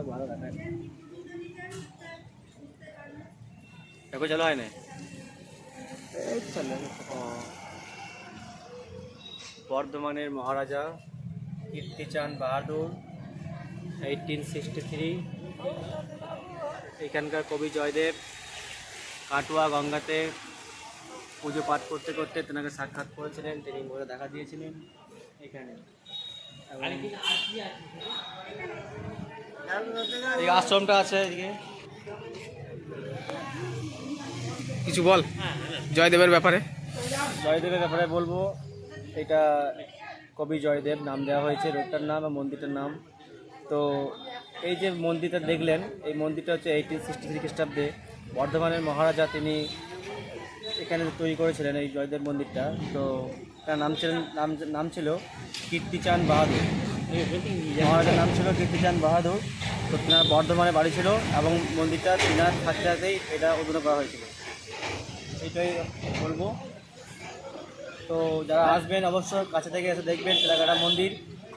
দেখা ভালো দেখায় দেখো চালু হয় না। বর্ধমানের Maharaja Kirtichand Bahadur eighteen sixty three এখানকার কবি জয়দেব কাটুয়া গঙ্গাতে পুজো পাঠ করতে করতে তেনাকে সাক্ষাৎ করেছিলেন তিনি মোড়ে দেখা দিয়েছিলেন। এখানে। এবং এই আশ্রমটা আছে এদিকে। কিছু বল জয়দেবের ব্যাপারে। জয়দেবের ব্যাপারে বলব এটা কবি জয়দেব নাম দেওয়া হয়েছে রোডটার নাম আর মন্দিরটার নাম। তো এই যে মন্দিরটা দেখলেন এই মন্দিরটা হচ্ছে এইটিন সিক্সটি থ্রি খ্রিস্টাব্দে বর্ধমানের মহারাজা তিনি এখানে তৈরি করেছিলেন এই জয়দেব মন্দিরটা। তো তার নাম ছিলেন নাম নাম ছিল কীর্তিচাঁদ বাহাদুর। মহারাজার নাম ছিল কীর্তিচাঁদ বাহাদুর। তো তেনার বর্ধমানে বাড়ি ছিল এবং মন্দিরটা তিনার থাকতে থাকতেই এটা উদ্বোধন করা হয়েছিল। এইটাই বলব। তো যারা আসবেন অবশ্যই কাছে থেকে এসে দেখবেন তেলাকাটা মন্দির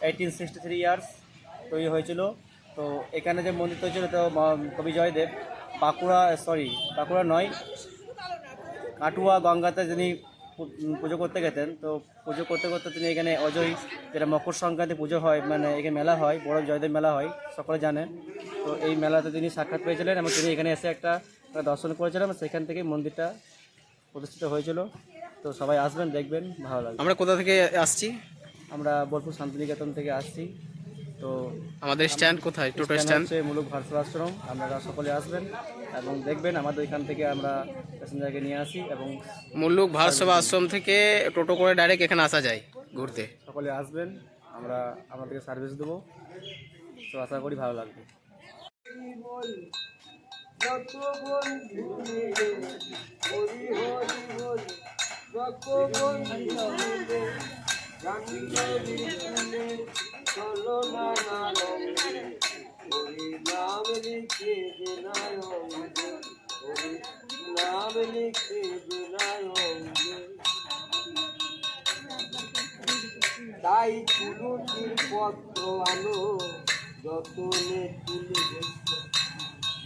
এইটিন সিক্সটি থ্রি ইয়ার্স তৈরি হয়েছিল। তো এখানে যে মন্দির তৈরি ছিল তো কবি জয়দেব, বাঁকুড়া সরি বাঁকুড়া নয়, কাটুয়া গঙ্গাতে যিনি পুজো করতে গেতেন তো পুজো করতে করতে তিনি এখানে অজয় যেটা মকর সংক্রান্তি পুজো হয় মানে এখানে মেলা হয় বড় জয়দেব মেলা হয় সকলে জানেন। তো এই মেলাতে তিনি সাক্ষাৎ পেয়েছিলেন এবং তিনি এখানে এসে একটা দর্শন করেছিলেন এবং সেখান থেকে মন্দিরটা প্রতিষ্ঠিত হয়েছিল। তো সবাই আসবেন দেখবেন ভালো লাগবে। আমরা কোথা থেকে আসছি? আমরা বোলপুর শান্তিনিকেতন থেকে আসছি। তো আমাদের স্ট্যান্ড কোথায়? টোটো স্ট্যান্ড মুলুক ভারসাল আশ্রম। আপনারা সকলে আসবেন। এবং দেখবেন আমাদের এখান থেকে আমরা প্যাসেঞ্জারকে নিয়ে আসি এবং মুল্লুক ভারতসভা আশ্রম থেকে টোটো করে ডাইরেক্ট এখানে আসা যায় ঘুরতে। সকলে আসবেন আমরা আপনাদেরকে সার্ভিস দেবো। তো আশা করি ভালো লাগবে। তাই তুলসীর পত্র আনো, যতনে তুলে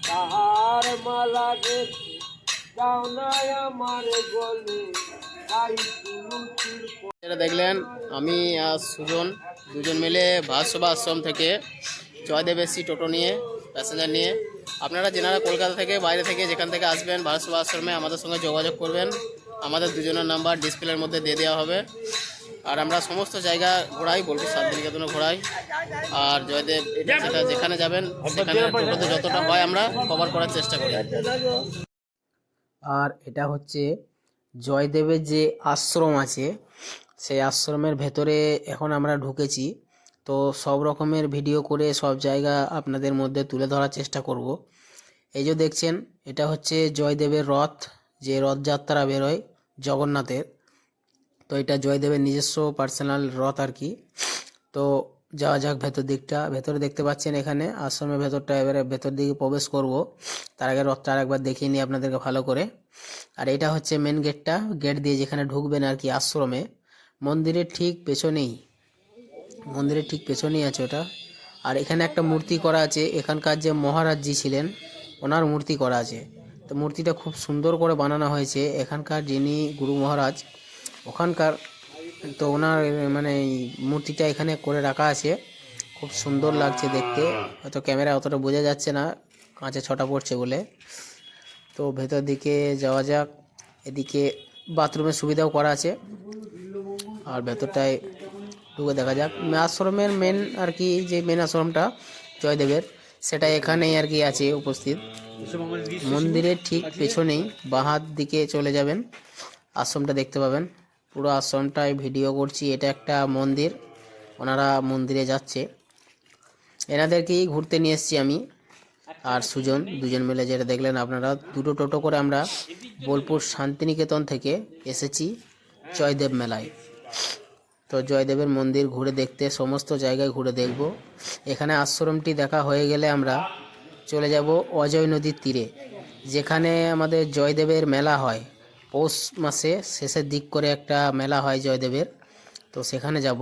তাহার মালা গেছে, যাও নাই আমার গলে। তাই তুলসীর দেখলেন, আমি আর সুজন দুজন মিলে ভারতসভা আশ্রম থেকে জয়দেব এসছি টোটো নিয়ে প্যাসেঞ্জার নিয়ে। আপনারা যেনারা কলকাতা থেকে, বাইরে থেকে, যেখান থেকে আসবেন, ভারত ভারতসভা আশ্রমে আমাদের সঙ্গে যোগাযোগ করবেন। আমাদের দুজনের নাম্বার ডিসপ্লের মধ্যে দিয়ে দেওয়া হবে। আর আমরা সমস্ত জায়গা ঘোরাই বোলপুর শান্তিনিকেতনে ঘোরাই। আর জয়দেব যেটা যেখানে যাবেন, সেখানে টোটোতে যতটা হয় আমরা কভার করার চেষ্টা করি। আর এটা হচ্ছে জয়দেবের যে আশ্রম আছে, সেই আশ্রমের ভেতরে এখন আমরা ঢুকেছি। তো সব রকমের ভিডিও করে সব জায়গা আপনাদের মধ্যে তুলে ধরার চেষ্টা করব। এই যে দেখছেন, এটা হচ্ছে জয়দেবের রথ, যে রথযাত্রা বেরোয় জগন্নাথের। তো এটা জয়দেবের নিজস্ব পার্সোনাল রথ আর কি। তো যাওয়া যাক ভেতর দিকটা। ভেতরে দেখতে পাচ্ছেন এখানে, আশ্রমের ভেতরটা এবারে ভেতর দিকে প্রবেশ করব। তার আগে রথটা আরেকবার দেখিয়ে নিই আপনাদেরকে ভালো করে। আর এটা হচ্ছে মেন গেটটা গেট দিয়ে যেখানে ঢুকবেন আর কি আশ্রমে। মন্দিরের ঠিক পেছনেই মন্দিরের ঠিক পেছনেই আছে ওটা। আর এখানে একটা মূর্তি করা আছে, এখানকার যে মহারাজজি ছিলেন, ওনার মূর্তি করা আছে। তো মূর্তিটা খুব সুন্দর করে বানানো হয়েছে, এখানকার যিনি গুরু মহারাজ, ওখানকার তো ওনার মানে মূর্তিটা এখানে করে রাখা আছে। খুব সুন্দর লাগছে দেখতে, হয়তো ক্যামেরা অতটা বোঝা যাচ্ছে না, কাঁচে ছটা পড়ছে বলে। তো ভেতর দিকে যাওয়া যাক, এদিকে বাথরুমের সুবিধাও করা আছে। আর ভেতরটায় ঢুকে দেখা যাক। আশ্রমের মেন আর কি যে মেন আশ্রমটা, জয়দেবের, সেটা এখানেই আর কি আছে উপস্থিত। মন্দিরের ঠিক পেছনেই, বাহাত দিকে চলে যাবেন। আশ্রমটা দেখতে পাবেন। পুরো আশ্রমটায় ভিডিও করছি। এটা একটা মন্দির। ওনারা মন্দিরে যাচ্ছে। এনাদেরকেই ঘুরতে নিয়ে এসেছি আমি আর সুজন, দুজন মিলে যেটা দেখলেন আপনারা। দুটো টোটো করে আমরা বোলপুর শান্তিনিকেতন থেকে এসেছি জয়দেব মেলায়। তো জয়দেবের মন্দির ঘুরে দেখতে, সমস্ত জায়গায় ঘুরে দেখব। এখানে আশ্রমটি দেখা হয়ে গেলে আমরা চলে যাব অজয় নদীর তীরে, যেখানে আমাদের জয়দেবের মেলা হয়। পৌষ মাসে শেষের দিক করে একটা মেলা হয় জয়দেবের, তো সেখানে যাব।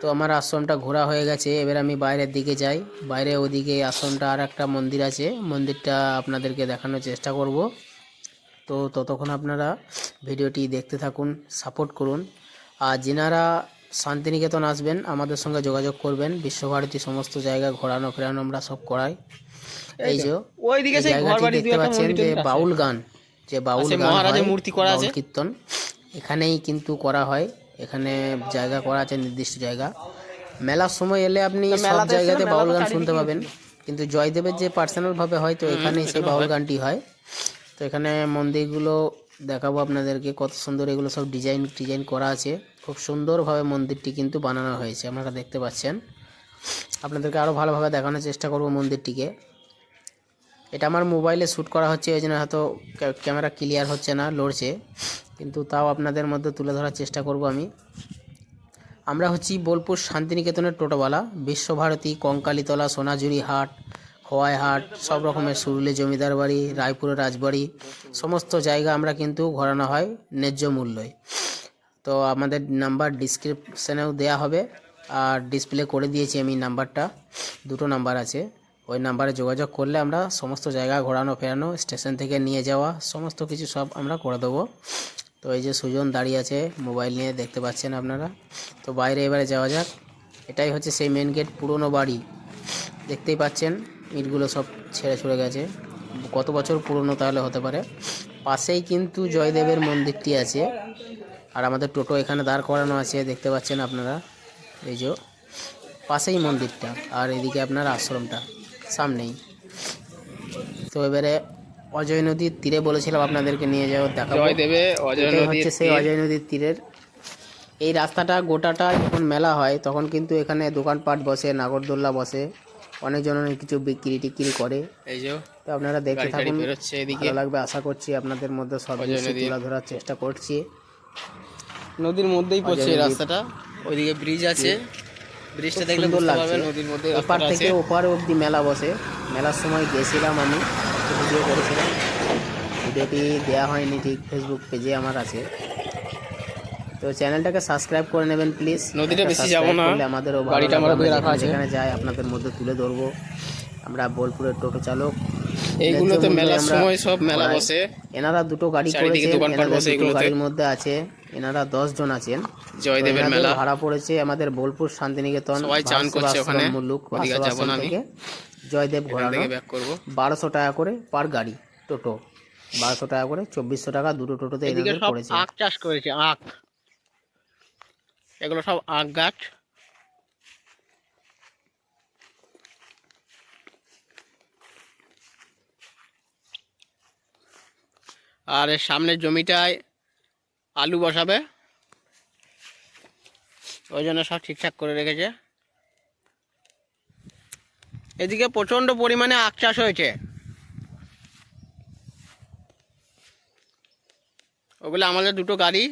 তো আমার আশ্রমটা ঘোরা হয়ে গেছে, এবার আমি বাইরের দিকে যাই। বাইরে ওদিকে আশ্রমটা আর একটা মন্দির আছে, মন্দিরটা আপনাদেরকে দেখানোর চেষ্টা করব। তো ততক্ষণ আপনারা ভিডিওটি দেখতে থাকুন, সাপোর্ট করুন। আর যেনারা শান্তিনিকেতন আসবেন আমাদের সঙ্গে যোগাযোগ করবেন। বিশ্বভারতী সমস্ত জায়গা ঘোরানো ফেরানো আমরা সব করাই। এই যে ওইদিকে এই জায়গাটি দেখতে পাচ্ছেন যে বাউল গান যে বাউল গান মহারাজের মূর্তি করা আছে। কীর্তন এখানেই কিন্তু করা হয়। এখানে জায়গা করা আছে নির্দিষ্ট জায়গা। মেলার সময় এলে আপনি সব জায়গাতে বাউল গান শুনতে পাবেন। কিন্তু জয়দেবের যে পার্সোনাল ভাবে হয় তো এখানেই সেই বাউল গানটি হয়। তো এখানে মন্দিরগুলো দেখাবো আপনাদেরকে কত সুন্দর এগুলো সব ডিজাইন ডিজাইন করা আছে। খুব সুন্দরভাবে মন্দিরটি কিন্তু বানানো হয়েছে, আপনারা দেখতে পাচ্ছেন। আপনাদেরকে আরও ভালোভাবে দেখানোর চেষ্টা করব মন্দিরটিকে। এটা আমার মোবাইলে শ্যুট করা হচ্ছে ওই জন্য হয়তো ক্যামেরা ক্লিয়ার হচ্ছে না, লড়ছে। কিন্তু তাও আপনাদের মধ্যে তুলে ধরার চেষ্টা করব আমি। আমরা হচ্ছি বোলপুর শান্তিনিকেতনের টোটোওয়ালা, বিশ্বভারতী কঙ্কালীতলা, সোনাঝুরি হাট খোয়াই হাট, সব রকমের সুরুলি, জমিদার বাড়ি, রায়পুরের রাজবাড়ি, সমস্ত জায়গা আমরা কিন্তু ঘোরানো হয় ন্যায্য মূল্যে তো আমাদের নাম্বার ডিসক্রিপশানেও দেয়া হবে, আর ডিসপ্লে করে দিয়েছি আমি নাম্বারটা, দুটো নাম্বার আছে। ওই নাম্বারে যোগাযোগ করলে আমরা সমস্ত জায়গা ঘোরানো, ফেরানো, স্টেশন থেকে নিয়ে যাওয়া, সমস্ত কিছু সব আমরা করে দেবো। তো এই যে সুজন দাঁড়িয়ে আছে, মোবাইল নিয়ে দেখতে পাচ্ছেন আপনারা। তো বাইরে এবারে যাওয়া যাক, এটাই হচ্ছে সেই মেন গেট পুরনো বাড়ি, দেখতেই পাচ্ছেন। ইটগুলো সব ছেড়ে ছুড়ে গেছে। কত বছর পুরনো তাহলে হতে পারে। পাশেই কিন্তু জয়দেবের মন্দিরটি আছে। আর আমাদের টোটো এখানে দাঁড় করানো আছে দেখতে পাচ্ছেন আপনারা। এই যে পাশেই মন্দিরটা। আর এদিকে আপনার আশ্রমটা সামনেই। তো এবারে অজয় নদীর তীরে বলেছিলাম আপনাদেরকে নিয়ে যাওয়ার দেখাবো। দেবে হচ্ছে সেই অজয় নদীর তীরের। এই রাস্তাটা গোটাটা যখন মেলা হয় তখন কিন্তু এখানে দোকানপাট বসে নাগরদোল্লা বসে। অনেকজন অনেক কিছু বিক্রি টিক্রি করে। এই যে তো আপনারা দেখতে থাকুন ভালো লাগবে আশা করছি আপনাদের মধ্যে সব কিছু তুলে ধরার চেষ্টা করছি। নদীর মধ্যেই পড়ছে রাস্তাটা ওইদিকে ব্রিজ আছে। ব্রিজটা দেখলে সুন্দর বুঝতে লাগছে। পারবেন নদীর মধ্যে রাস্তাটা থেকে ওপার অবধি মেলা বসে। মেলার সময় গেছিলাম আমি ভিডিও করেছিলাম। ভিডিওটি দেওয়া হয়নি ঠিক ফেসবুক পেজে আমার আছে। তো চ্যানেলটাকে সাবস্ক্রাইব করে নেবেন প্লিজ নদীটা বেশি যাব না। আমাদেরও গাড়িটা আমরা দিয়ে রাখা আছে। যেখানে যাই আপনাদের মধ্যে তুলে ধরবো। আমরা বোলপুরের টোটো চালক। এইগুলো তো ন্যায্য মেলার সময় সব মেলা বসে। এনারা দুটো গাড়ি দোকানপাট এনাদের বসে দুটো গাড়ির মধ্যে আছে এনারা দশ জন আছেন। জয়দেবের মেলা। ভাড়া পড়েছে আমাদের বোলপুর শান্তিনিকেতন সবাই চান করছে ওখানে। মুল্লুক ওদিকে যাব না আমি। থেকে জয়দেব এখান ঘোরানো থেকে ব্যাক করব। বারোশো টাকা করে পার গাড়ি টোটো। বারোশো টাকা করে চব্বিশশো টাকা দুটো টোটোতে এদিকে এনাদের পড়েছে। আখ চাষ করেছে আখ। এগুলো সব আখ গাছ। আর এর সামনের জমিটায় আলু বসাবে। ওই জন্য সব ঠিকঠাক করে রেখেছে। এদিকে প্রচণ্ড পরিমাণে আখ চাষ হয়েছে। ওগুলো আমাদের দুটো গাড়ি।